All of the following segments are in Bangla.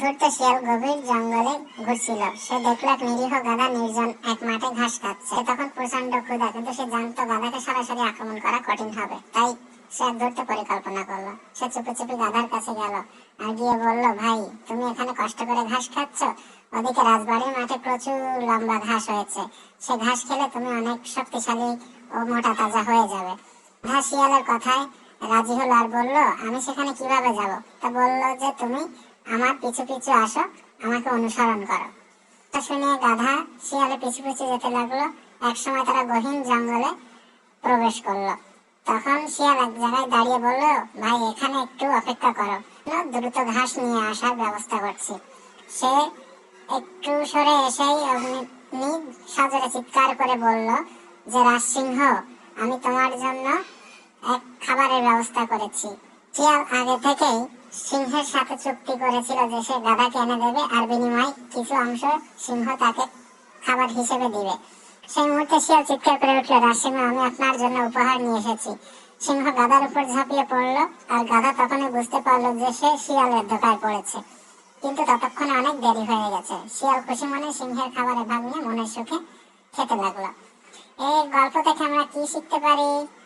ধূর্ত শিয়াল গভীর জঙ্গলে ঘুরছিল। সে দেখল এক নিরীহ গাধা নির্জন এক মাঠে ঘাস খাচ্ছে। তখন প্রচণ্ড ক্ষুধা, কিন্তু সে জানতো গাধাকে সরাসরি আক্রমণ করা কঠিন হবে। তাই সে ধরতে পরিকল্পনা করল। সে চুপি চুপি গাধার কাছে গেল আর গিয়ে বলল, ভাই, তুমি এখানে কষ্ট করে ঘাস খাচ্ছ? ওদিকে রাজবাড়ির মাঠে প্রচুর লম্বা ঘাস হয়েছে। সে ঘাস খেলে তুমি অনেক শক্তিশালী ও মোটা তাজা হয়ে যাবে। গাধা শিয়ালের কথায় রাজি হলো আর বলল, আমি সেখানে কীভাবে যাব? তা বলল যে, তুমি আমার পিছু পিছু আসো, আমাকে অনুসরণ করো। তা শুনে গাধা শিয়ালে পিছু পিছু যেতে লাগল। একসময় তারা গহীন জঙ্গলে প্রবেশ করল। তখন শিয়াল এক জায়গায় দাঁড়িয়ে বলল, ভাই, এখানে একটু অপেক্ষা করো। দ্রুত ঘাস নিয়ে আসার ব্যবস্থা করছি। সে একটু সরে এসেই অগ্নি সাজরে চিৎকার করে বলল, যে রাজসিংহ, আমি তোমার জন্য এক খাবারের ব্যবস্থা করেছি। শিয়াল আগে থেকেই সিংহের সাথে চুক্তি করেছিল যে সে গাধাকে এনে দেবে আর বিনিময়ে কিছু অংশ সিংহ তাকে খাবার হিসেবে দিবে। সেই মুহূর্তে শিয়াল চিৎকার করে উঠল রাজসিংহ আমি আপনার জন্য উপহার নিয়ে এসেছি। সিংহ গাধার উপর ঝাঁপিয়ে পড়ল আর গাধা তখনই বুঝতে পারল যে সে শিয়ালের ধোকায় পড়েছে। কিন্তু ততক্ষণে অনেক দেরি হয়ে গেছে। শিয়াল খুশি মনে সিংহের খাবারে ভাগ নিয়ে মনের সুখে খেতে লাগল। এই গল্প থেকে আমরা কি শিখতে পারি?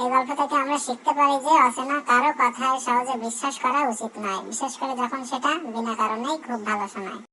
এই গল্প থেকে আমরা শিখতে পারি যে অচেনা কারও কথায় সহজে বিশ্বাস করা উচিত নয়। বিশেষ করে যখন সেটা বিনা কারণেই খুব ভালো শোনায়।